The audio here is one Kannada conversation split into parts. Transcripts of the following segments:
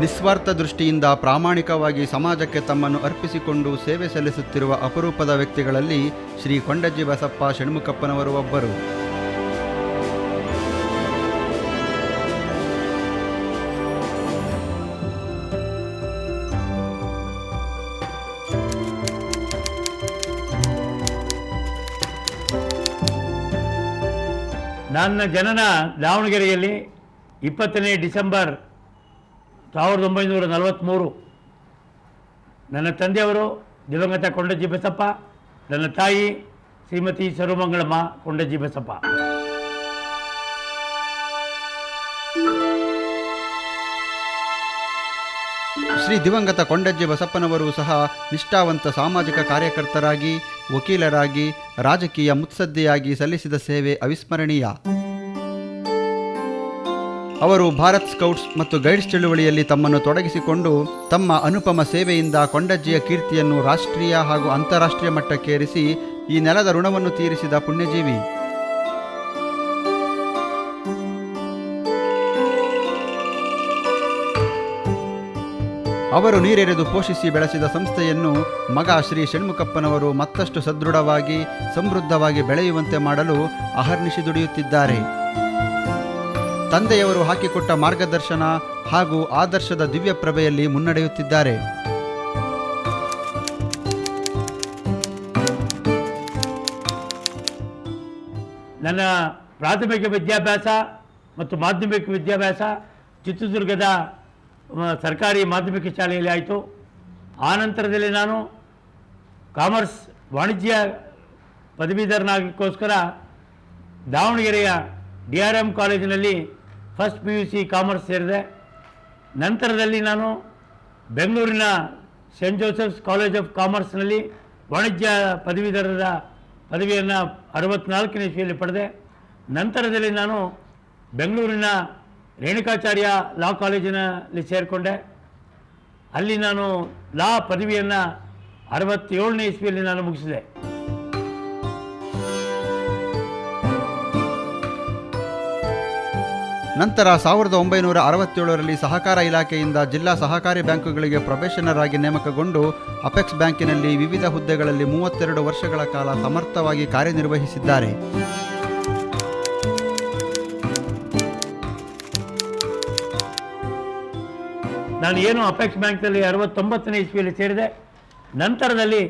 ನಿಸ್ವಾರ್ಥ ದೃಷ್ಟಿಯಿಂದ ಪ್ರಾಮಾಣಿಕವಾಗಿ ಸಮಾಜಕ್ಕೆ ತಮ್ಮನ್ನು ಅರ್ಪಿಸಿಕೊಂಡು ಸೇವೆ ಸಲ್ಲಿಸುತ್ತಿರುವ ಅಪರೂಪದ ವ್ಯಕ್ತಿಗಳಲ್ಲಿ ಶ್ರೀ ಕೊಂಡಜ್ಜಿ ಬಸಪ್ಪ ಷಣ್ಮುಖಪ್ಪನವರು ಒಬ್ಬರು. ನನ್ನ ಜನನ ದಾವಣಗೆರೆಯಲ್ಲಿ ಇಪ್ಪತ್ತನೇ ಡಿಸೆಂಬರ್ ಸಾವಿರದ ಒಂಬೈನೂರ ನಲವತ್ತ್ಮೂರು ನನ್ನ ತಂದೆಯವರು ದಿವಂಗತ ಕೊಂಡಜ್ಜಿ ಬಸಪ್ಪ ನನ್ನ ತಾಯಿ ಶ್ರೀಮತಿ ಸರ್ವಮಂಗಳಮ್ಮ ಕೊಂಡಜ್ಜಿ ಬಸಪ್ಪ ಶ್ರೀ ದಿವಂಗತ ಕೊಂಡಜ್ಜಿ ಬಸಪ್ಪನವರು ಸಹ ನಿಷ್ಠಾವಂತ ಸಾಮಾಜಿಕ ಕಾರ್ಯಕರ್ತರಾಗಿ, ವಕೀಲರಾಗಿ, ರಾಜಕೀಯ ಮುತ್ಸದ್ದಿಯಾಗಿ ಸಲ್ಲಿಸಿದ ಸೇವೆ ಅವಿಸ್ಮರಣೀಯ. ಅವರು ಭಾರತ್ ಸ್ಕೌಟ್ಸ್ ಮತ್ತು ಗೈಡ್ಸ್ ಚಳುವಳಿಯಲ್ಲಿ ತಮ್ಮನ್ನು ತೊಡಗಿಸಿಕೊಂಡು ತಮ್ಮ ಅನುಪಮ ಸೇವೆಯಿಂದ ಕೊಂಡಜ್ಜಿಯ ಕೀರ್ತಿಯನ್ನು ರಾಷ್ಟ್ರೀಯ ಹಾಗೂ ಅಂತಾರಾಷ್ಟ್ರೀಯ ಮಟ್ಟಕ್ಕೇರಿಸಿ ಈ ನೆಲದ ಋಣವನ್ನು ತೀರಿಸಿದ ಪುಣ್ಯಜೀವಿ. ಅವರು ನೀರೆರೆದು ಪೋಷಿಸಿ ಬೆಳೆಸಿದ ಸಂಸ್ಥೆಯನ್ನು ಮಗ ಶ್ರೀ ಷಣ್ಮುಖಪ್ಪನವರು ಮತ್ತಷ್ಟು ಸದೃಢವಾಗಿ, ಸಮೃದ್ಧವಾಗಿ ಬೆಳೆಯುವಂತೆ ಮಾಡಲು ಅಹರ್ನಿಶಿ ದುಡಿಯುತ್ತಿದ್ದಾರೆ. ತಂದೆಯವರು ಹಾಕಿಕೊಟ್ಟ ಮಾರ್ಗದರ್ಶನ ಹಾಗೂ ಆದರ್ಶದ ದಿವ್ಯ ಪ್ರಭೆಯಲ್ಲಿ ಮುನ್ನಡೆಯುತ್ತಿದ್ದಾರೆ. ನನ್ನ ಪ್ರಾಥಮಿಕ ವಿದ್ಯಾಭ್ಯಾಸ ಮತ್ತು ಮಾಧ್ಯಮಿಕ ವಿದ್ಯಾಭ್ಯಾಸ ಚಿತ್ರದುರ್ಗದ ಸರ್ಕಾರಿ ಮಾಧ್ಯಮಿಕ ಶಾಲೆಯಲ್ಲಿ ಆಯಿತು. ಆ ನಂತರದಲ್ಲಿ ನಾನು ಕಾಮರ್ಸ್ ವಾಣಿಜ್ಯ ಪದವೀಧರನಾಗಿಕ್ಕೋಸ್ಕರ ದಾವಣಗೆರೆಯ ಡಿ ಆರ್ ಎಂ ಕಾಲೇಜಿನಲ್ಲಿ first P U C commerce ಸೇರಿದೆ. ನಂತರದಲ್ಲಿ ನಾನು ಬೆಂಗಳೂರಿನ ಸೆಂಟ್ ಜೋಸೆಫ್ಸ್ ಕಾಲೇಜ್ ಆಫ್ ಕಾಮರ್ಸ್ನಲ್ಲಿ ವಾಣಿಜ್ಯ ಪದವೀಧರರ ಪದವಿಯನ್ನು ಅರವತ್ನಾಲ್ಕನೇ ಇಸ್ವಿಯಲ್ಲಿ ಪಡೆದೆ. ನಂತರದಲ್ಲಿ ನಾನು ಬೆಂಗಳೂರಿನ ರೇಣುಕಾಚಾರ್ಯ ಲಾ ಕಾಲೇಜಿನಲ್ಲಿ ಸೇರಿಕೊಂಡೆ. ಅಲ್ಲಿ ನಾನು ಲಾ ಪದವಿಯನ್ನು ಅರವತ್ತೇಳನೇ ಇಸ್ವಿಯಲ್ಲಿ ನಾನು ಮುಗಿಸಿದೆ. ನಂತರ ಸಾವಿರದ ಒಂಬೈನೂರ ಅರವತ್ತೇಳರಲ್ಲಿ ಸಹಕಾರ ಇಲಾಖೆಯಿಂದ ಜಿಲ್ಲಾ ಸಹಕಾರಿ ಬ್ಯಾಂಕುಗಳಿಗೆ ಪ್ರೊಬೇಷನರ್ ಆಗಿ ನೇಮಕಗೊಂಡು ಅಪೆಕ್ಸ್ ಬ್ಯಾಂಕಿನಲ್ಲಿ ವಿವಿಧ ಹುದ್ದೆಗಳಲ್ಲಿ ಮೂವತ್ತೆರಡು ವರ್ಷಗಳ ಕಾಲ ಸಮರ್ಥವಾಗಿ ಕಾರ್ಯನಿರ್ವಹಿಸಿದ್ದಾರೆ. ನಾನು ಏನು ಅಪೆಕ್ಸ್ ಬ್ಯಾಂಕ್ನಲ್ಲಿ ಅರವತ್ತೊಂಬತ್ತನೇ ಇಸ್ವಿಯಲ್ಲಿ ಸೇರಿದೆ, ನಂತರದಲ್ಲಿ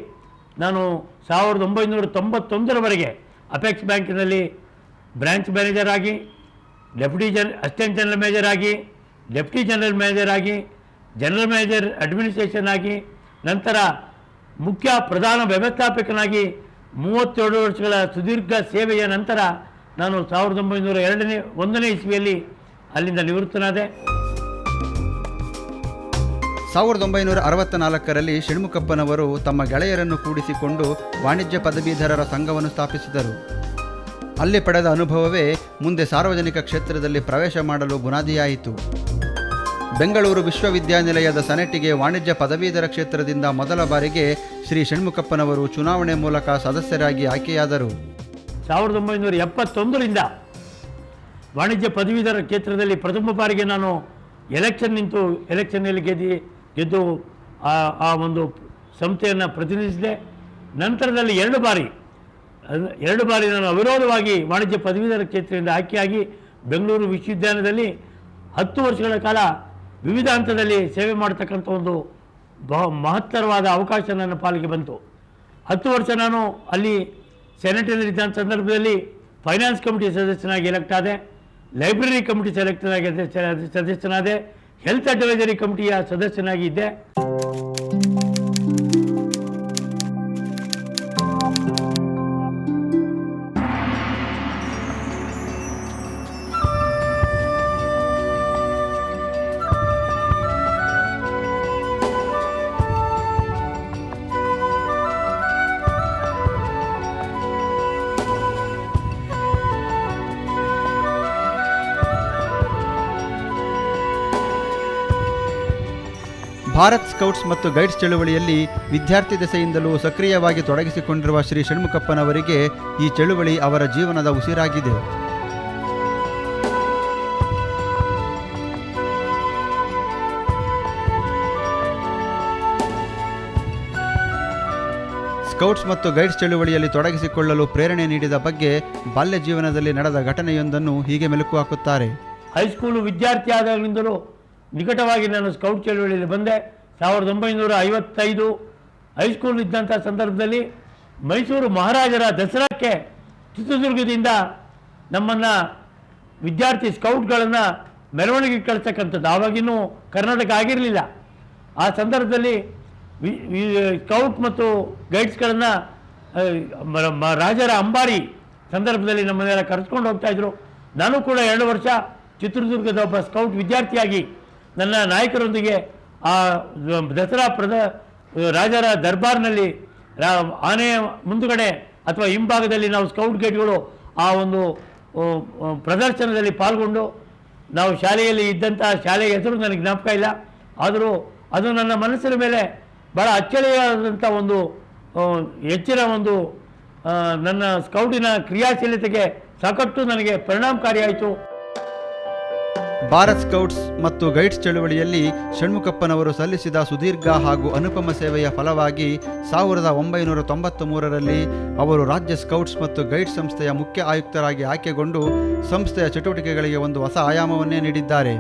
ನಾನು ಸಾವಿರದ ಒಂಬೈನೂರ ತೊಂಬತ್ತೊಂದರವರೆಗೆ ಅಪೆಕ್ಸ್ ಬ್ಯಾಂಕಿನಲ್ಲಿ ಬ್ರಾಂಚ್ ಮ್ಯಾನೇಜರ್ ಆಗಿ ಡೆಪ್ಯೂಟಿ ಜನ ಅಸಿಸ್ಟೆಂಟ್ ಜನರಲ್ ಮ್ಯಾನೇಜರ್ ಆಗಿ ಡೆಪ್ಯೂಟಿ ಜನರಲ್ ಮ್ಯಾನೇಜರ್ ಆಗಿ, ಜನರಲ್ ಮ್ಯಾನೇಜರ್ ಅಡ್ಮಿನಿಸ್ಟ್ರೇಷನ್ ಆಗಿ, ನಂತರ ಮುಖ್ಯ ಪ್ರಧಾನ ವ್ಯವಸ್ಥಾಪಕನಾಗಿ ಮೂವತ್ತೇಳು ವರ್ಷಗಳ ಸುದೀರ್ಘ ಸೇವೆಯ ನಂತರ ನಾನು ಸಾವಿರದ ಒಂಬೈನೂರ ಎರಡನೇ, ಒಂದನೇ ಇಸ್ವಿಯಲ್ಲಿ ಅಲ್ಲಿಂದ ನಿವೃತ್ತನಾದೆ. ಸಾವಿರದ ಒಂಬೈನೂರ ಅರವತ್ತ ನಾಲ್ಕರಲ್ಲಿ ಷಣ್ಮುಖಪ್ಪನವರು ತಮ್ಮ ಗೆಳೆಯರನ್ನು ಕೂಡಿಸಿಕೊಂಡು ವಾಣಿಜ್ಯ ಪದವೀಧರರ ಸಂಘವನ್ನು ಸ್ಥಾಪಿಸಿದರು. ಅಲ್ಲಿ ಪಡೆದ ಅನುಭವವೇ ಮುಂದೆ ಸಾರ್ವಜನಿಕ ಕ್ಷೇತ್ರದಲ್ಲಿ ಪ್ರವೇಶ ಮಾಡಲು ಬುನಾದಿಯಾಯಿತು. ಬೆಂಗಳೂರು ವಿಶ್ವವಿದ್ಯಾನಿಲಯದ ಸೆನೆಟಿಗೆ ವಾಣಿಜ್ಯ ಪದವೀಧರ ಕ್ಷೇತ್ರದಿಂದ ಮೊದಲ ಬಾರಿಗೆ ಶ್ರೀ ಷಣ್ಮುಖಪ್ಪನವರು ಚುನಾವಣೆ ಮೂಲಕ ಸದಸ್ಯರಾಗಿ ಆಯ್ಕೆಯಾದರು. ಸಾವಿರದ ಒಂಬೈನೂರ ಎಪ್ಪತ್ತೊಂದರಿಂದ ವಾಣಿಜ್ಯ ಪದವೀಧರ ಕ್ಷೇತ್ರದಲ್ಲಿ ಪ್ರಥಮ ಬಾರಿಗೆ ನಾನು ಎಲೆಕ್ಷನ್ ನಿಂತು ಎಲೆಕ್ಷನ್ನಲ್ಲಿ ಗೆದ್ದು ಗೆದ್ದು ಆ ಒಂದು ಸಂಸ್ಥೆಯನ್ನು ಪ್ರತಿನಿಧಿಸಿದೆ. ನಂತರದಲ್ಲಿ ಎರಡು ಬಾರಿ ಎರಡು ಬಾರಿ ನಾನು ಅವಿರೋಧವಾಗಿ ವಾಣಿಜ್ಯ ಪದವೀಧರ ಕ್ಷೇತ್ರದಿಂದ ಆಯ್ಕೆಯಾಗಿ ಬೆಂಗಳೂರು ವಿಶ್ವವಿದ್ಯಾಲಯದಲ್ಲಿ ಹತ್ತು ವರ್ಷಗಳ ಕಾಲ ವಿವಿಧ ಹಂತದಲ್ಲಿ ಸೇವೆ ಮಾಡತಕ್ಕಂಥ ಒಂದು ಬಹು ಮಹತ್ತರವಾದ ಅವಕಾಶ ನನ್ನ ಪಾಲಿಗೆ ಬಂತು. ಹತ್ತು ವರ್ಷ ನಾನು ಅಲ್ಲಿ ಸೆನೆಟರಿದ್ದ ಸಂದರ್ಭದಲ್ಲಿ ಫೈನಾನ್ಸ್ ಕಮಿಟಿ ಸದಸ್ಯನಾಗಿ ಎಲೆಕ್ಟ್ ಆದೆ, ಲೈಬ್ರರಿ ಕಮಿಟಿ ಸೆಲೆಕ್ಟನಾಗಿ ಸದಸ್ಯನಾದೆ ಹೆಲ್ತ್ ಅಡ್ವೈಸರಿ ಕಮಿಟಿಯ ಸದಸ್ಯನಾಗಿ ಭಾರತ್ ಸ್ಕೌಟ್ಸ್ ಮತ್ತು ಗೈಡ್ಸ್ ಚಳುವಳಿಯಲ್ಲಿ ವಿದ್ಯಾರ್ಥಿ ದೆಸೆಯಿಂದಲೂ ಸಕ್ರಿಯವಾಗಿ ತೊಡಗಿಸಿಕೊಂಡಿರುವ ಶ್ರೀ ಷಣ್ಮುಖಪ್ಪನವರಿಗೆ ಈ ಚಳುವಳಿ ಅವರ ಜೀವನದ ಉಸಿರಾಗಿದೆ. ಸ್ಕೌಟ್ಸ್ ಮತ್ತು ಗೈಡ್ಸ್ ಚಳುವಳಿಯಲ್ಲಿ ತೊಡಗಿಸಿಕೊಳ್ಳಲು ಪ್ರೇರಣೆ ನೀಡಿದ ಬಗ್ಗೆ ಬಾಲ್ಯ ಜೀವನದಲ್ಲಿ ನಡೆದ ಘಟನೆಯೊಂದನ್ನು ಹೀಗೆ ಮೆಲುಕು ಹಾಕುತ್ತಾರೆ. ಹೈಸ್ಕೂಲು ವಿದ್ಯಾರ್ಥಿ ಆದಾಗಲಿಂದಲೂ ನಿಕಟವಾಗಿ ನಾನು ಸ್ಕೌಟ್ ಚಳುವಳಿಯಲ್ಲಿ ಬಂದೆ. ಸಾವಿರದ ಒಂಬೈನೂರ ಐವತ್ತೈದು ಹೈಸ್ಕೂಲ್ ಇದ್ದಂಥ ಸಂದರ್ಭದಲ್ಲಿ ಮೈಸೂರು ಮಹಾರಾಜರ ದಸರಾಕ್ಕೆ ಚಿತ್ರದುರ್ಗದಿಂದ ನಮ್ಮನ್ನು ವಿದ್ಯಾರ್ಥಿ ಸ್ಕೌಟ್ಗಳನ್ನು ಮೆರವಣಿಗೆ ಕಳಿಸ್ತಕ್ಕಂಥದ್ದು ಆವಾಗಿನ್ನೂ ಕರ್ನಾಟಕ ಆಗಿರಲಿಲ್ಲ. ಆ ಸಂದರ್ಭದಲ್ಲಿ ಸ್ಕೌಟ್ ಮತ್ತು ಗೈಡ್ಸ್ಗಳನ್ನು ರಾಜರ ಅಂಬಾರಿ ಸಂದರ್ಭದಲ್ಲಿ ನಮ್ಮನ್ನೆಲ್ಲ ಕರೆಸ್ಕೊಂಡು ಹೋಗ್ತಾ ಇದ್ರು. ನಾನು ಕೂಡ ಎರಡು ವರ್ಷ ಚಿತ್ರದುರ್ಗದ ಒಬ್ಬ ಸ್ಕೌಟ್ ವಿದ್ಯಾರ್ಥಿಯಾಗಿ ನನ್ನ ನಾಯಕರೊಂದಿಗೆ ಆ, ದಸರಾ ಪ್ರದ, ರಾಜರ ದರ್ಬಾರ್ನಲ್ಲಿ ಆನೆಯ ಮುಂದುಗಡೆ ಅಥವಾ ಹಿಂಭಾಗದಲ್ಲಿ ನಾವು ಸ್ಕೌಟ್ ಗೇಟ್ಗಳು ಆ ಒಂದು ಪ್ರದರ್ಶನದಲ್ಲಿ ಪಾಲ್ಗೊಂಡು, ನಾವು ಶಾಲೆಯಲ್ಲಿ ಇದ್ದಂಥ ಶಾಲೆಯ ಹೆಸರು ನನಗೆ ಜ್ಞಾಪಕ ಇಲ್ಲ. ಆದರೂ ಅದು ನನ್ನ ಮನಸ್ಸಿನ ಮೇಲೆ ಭಾಳ ಅಚ್ಚಳಿಯಾದಂಥ ಒಂದು ಹೆಚ್ಚಿನ ಒಂದು ನನ್ನ ಸ್ಕೌಟಿನ ಕ್ರಿಯಾಶೀಲತೆಗೆ ಸಾಕಷ್ಟು ನನಗೆ ಪರಿಣಾಮಕಾರಿಯಾಯಿತು. ಭಾರತ್ ಸ್ಕೌಟ್ಸ್ ಮತ್ತು ಗೈಡ್ಸ್ ಚಳುವಳಿಯಲ್ಲಿ ಷಣ್ಮುಖಪ್ಪನವರು ಸಲ್ಲಿಸಿದ ಸುದೀರ್ಘ ಹಾಗೂ ಅನುಪಮ ಸೇವೆಯ ಫಲವಾಗಿ ಸಾವಿರದ ಒಂಬೈನೂರ ತೊಂಬತ್ತ ಮೂರರಲ್ಲಿ ಅವರು ರಾಜ್ಯ ಸ್ಕೌಟ್ಸ್ ಮತ್ತು ಗೈಡ್ಸ್ ಸಂಸ್ಥೆಯ ಮುಖ್ಯ ಆಯುಕ್ತರಾಗಿ ಆಯ್ಕೆಗೊಂಡು ಸಂಸ್ಥೆಯ ಚಟುವಟಿಕೆಗಳಿಗೆ ಒಂದು ಹೊಸ ಆಯಾಮವನ್ನೇ ನೀಡಿದ್ದಾರೆ.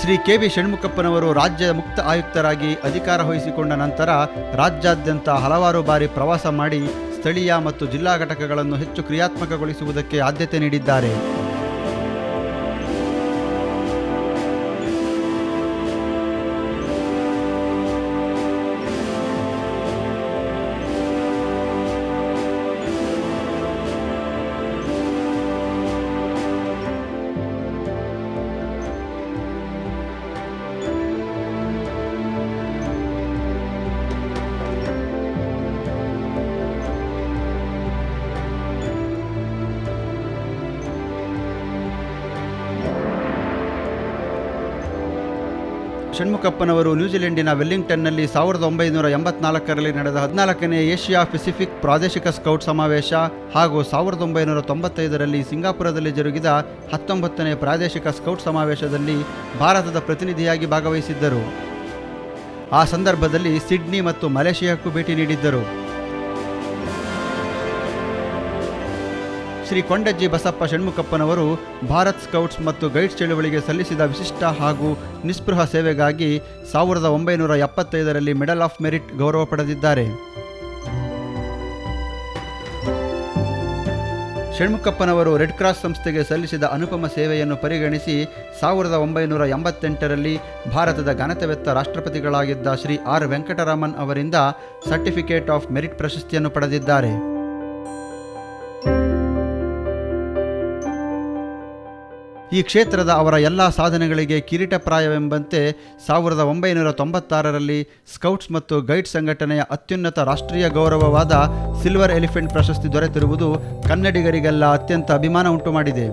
ಶ್ರೀ ಕೆ ವಿ ಷಣ್ಮುಖಪ್ಪನವರು ರಾಜ್ಯ ಮುಕ್ತ ಆಯುಕ್ತರಾಗಿ ಅಧಿಕಾರ ವಹಿಸಿಕೊಂಡ ನಂತರ ರಾಜ್ಯಾದ್ಯಂತ ಹಲವಾರು ಬಾರಿ ಪ್ರವಾಸ ಮಾಡಿ ಸ್ಥಳೀಯ ಮತ್ತು ಜಿಲ್ಲಾ ಘಟಕಗಳನ್ನು ಹೆಚ್ಚು ಕ್ರಿಯಾತ್ಮಕಗೊಳಿಸುವುದಕ್ಕೆ ಆದ್ಯತೆ ನೀಡಿದ್ದಾರೆ. ಷಣ್ಮುಖಪ್ಪನವರು ನ್ಯೂಜಿಲೆಂಡಿನ ವೆಲ್ಲಿಂಗ್ಟನ್ನಲ್ಲಿ ಸಾವಿರದ ಒಂಬೈನೂರ ಎಂಬತ್ನಾಲ್ಕರಲ್ಲಿ ನಡೆದ ಹದಿನಾಲ್ಕನೇ ಏಷ್ಯಾ ಪೆಸಿಫಿಕ್ ಪ್ರಾದೇಶಿಕ ಸ್ಕೌಟ್ ಸಮಾವೇಶ ಹಾಗೂ ಸಾವಿರದ ಒಂಬೈನೂರ ತೊಂಬತ್ತೈದರಲ್ಲಿ ಸಿಂಗಾಪುರದಲ್ಲಿ ಜರುಗಿದ ಹತ್ತೊಂಬತ್ತನೇ ಪ್ರಾದೇಶಿಕ ಸ್ಕೌಟ್ ಸಮಾವೇಶದಲ್ಲಿ ಭಾರತದ ಪ್ರತಿನಿಧಿಯಾಗಿ ಭಾಗವಹಿಸಿದ್ದರು. ಆ ಸಂದರ್ಭದಲ್ಲಿ ಸಿಡ್ನಿ ಮತ್ತು ಮಲೇಷಿಯಾಕ್ಕೂ ಭೇಟಿ ನೀಡಿದ್ದರು. ಶ್ರೀ ಕೊಂಡಜ್ಜಿ ಬಸಪ್ಪ ಷಣ್ಮುಖಪ್ಪನವರು ಭಾರತ್ ಸ್ಕೌಟ್ಸ್ ಮತ್ತು ಗೈಡ್ಸ್ ಚಳುವಳಿಗೆ ಸಲ್ಲಿಸಿದ ವಿಶಿಷ್ಟ ಹಾಗೂ ನಿಸ್ಪೃಹ ಸೇವೆಗಾಗಿ ಸಾವಿರದ ಒಂಬೈನೂರ ಎಪ್ಪತ್ತೈದರಲ್ಲಿ ಮೆಡಲ್ ಆಫ್ ಮೆರಿಟ್ ಗೌರವ ಪಡೆದಿದ್ದಾರೆ. ಷಣ್ಮುಖಪ್ಪನವರು ರೆಡ್ ಕ್ರಾಸ್ ಸಂಸ್ಥೆಗೆ ಸಲ್ಲಿಸಿದ ಅನುಪಮ ಸೇವೆಯನ್ನು ಪರಿಗಣಿಸಿ ಸಾವಿರದ ಒಂಬೈನೂರ ಎಂಬತ್ತೆಂಟರಲ್ಲಿ ಭಾರತದ ಘನತೆವೆತ್ತ ರಾಷ್ಟ್ರಪತಿಗಳಾಗಿದ್ದ ಶ್ರೀ ಆರ್ ವೆಂಕಟರಾಮನ್ ಅವರಿಂದ ಸರ್ಟಿಫಿಕೇಟ್ ಆಫ್ ಮೆರಿಟ್ ಪ್ರಶಸ್ತಿಯನ್ನು ಪಡೆದಿದ್ದಾರೆ. ಈ ಕ್ಷೇತ್ರದ ಅವರ ಎಲ್ಲ ಸಾಧನೆಗಳಿಗೆ ಕಿರೀಟಪ್ರಾಯವೆಂಬಂತೆ ಸಾವಿರದ ಒಂಬೈನೂರ ತೊಂಬತ್ತಾರರಲ್ಲಿ ಸ್ಕೌಟ್ಸ್ ಮತ್ತು ಗೈಡ್ ಸಂಘಟನೆಯ ಅತ್ಯುನ್ನತ ರಾಷ್ಟ್ರೀಯ ಗೌರವವಾದ ಸಿಲ್ವರ್ ಎಲಿಫೆಂಟ್ ಪ್ರಶಸ್ತಿ ದೊರೆತಿರುವುದು ಕನ್ನಡಿಗರಿಗೆಲ್ಲ ಅತ್ಯಂತ ಅಭಿಮಾನ ಉಂಟು ಮಾಡಿದೆ